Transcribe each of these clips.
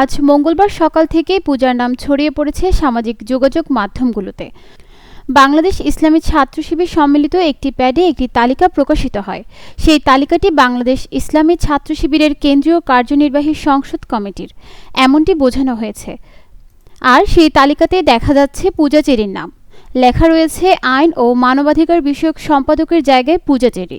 আজ মঙ্গলবার সকাল থেকেই পূজার নাম ছড়িয়ে পড়েছে সামাজিক যোগাযোগ মাধ্যমগুলোতে। বাংলাদেশ ইসলামী ছাত্র শিবির সম্মিলিত একটি প্যাডে একটি তালিকা প্রকাশিত হয়। সেই তালিকাটি বাংলাদেশ ইসলামী ছাত্র শিবিরের কেন্দ্রীয় কার্যনির্বাহী সংসদ কমিটির। এমনটি বোঝানো হয়েছে। আর সেই তালিকাতে দেখা যাচ্ছে পূজা চেরির নাম। লেখা রয়েছে, আইন ও মানবাধিকার বিষয়ক সম্পাদকের জায়গায় পূজা চেরি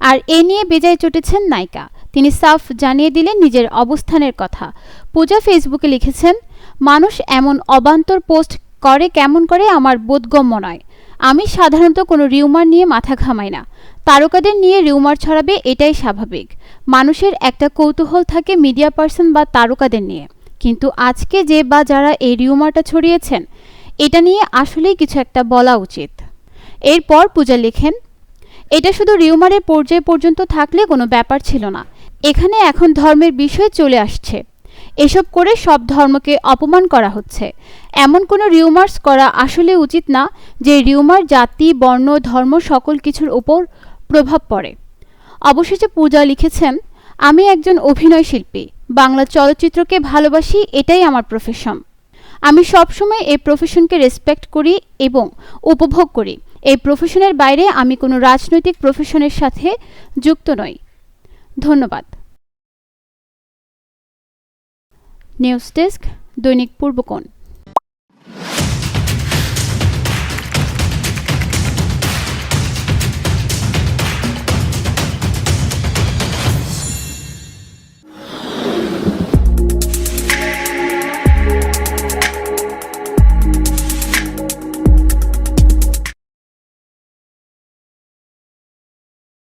আর এ নিয়ে বেজায় চটেছেন নায়িকা। তিনি সাফ জানিয়ে দিলেন নিজের অবস্থানের কথা। পূজা ফেসবুকে লিখেছেন, মানুষ এমন অবান্তর পোস্ট করে কেমন করে আমার বোধগম্য নয়। আমি সাধারণত কোনো রিউমার নিয়ে মাথা ঘামাই না। তারকাদের নিয়ে রিউমার ছড়াবে এটাই স্বাভাবিক। মানুষের একটা কৌতূহল থাকে মিডিয়া পার্সন বা তারকাদের নিয়ে। কিন্তু আজকে যে বা যারা এই রিউমারটা ছড়িয়েছেন, এটা নিয়ে আসলেই কিছু একটা বলা উচিত। এরপর পূজা লেখেন এটা শুধু রিউমারের পর্যায় পর্যন্ত থাকলে কোনো ব্যাপার ছিল না। এখানে এখন ধর্মের বিষয় চলে আসছে। এসব করে সব ধর্মকে অপমান করা হচ্ছে। এমন কোনো রিউমার্স করা আসলে উচিত না যে রিউমার জাতি, বর্ণ, ধর্ম সকল কিছুর উপর প্রভাব পড়ে। অবশেষে পূজা লিখেছেন, আমি একজন অভিনয় শিল্পী। বাংলা চলচ্চিত্রকে ভালোবাসি, এটাই আমার প্রফেশন আমি সবসময় এই প্রফেশনকে রেসপেক্ট করি এবং উপভোগ করি। এই প্রফেশনের বাইরে আমি কোনো রাজনৈতিক প্রফেশনের সাথে যুক্ত নই। ধন্যবাদ। নিউজ ডেস্ক দৈনিক পূর্বকোণ।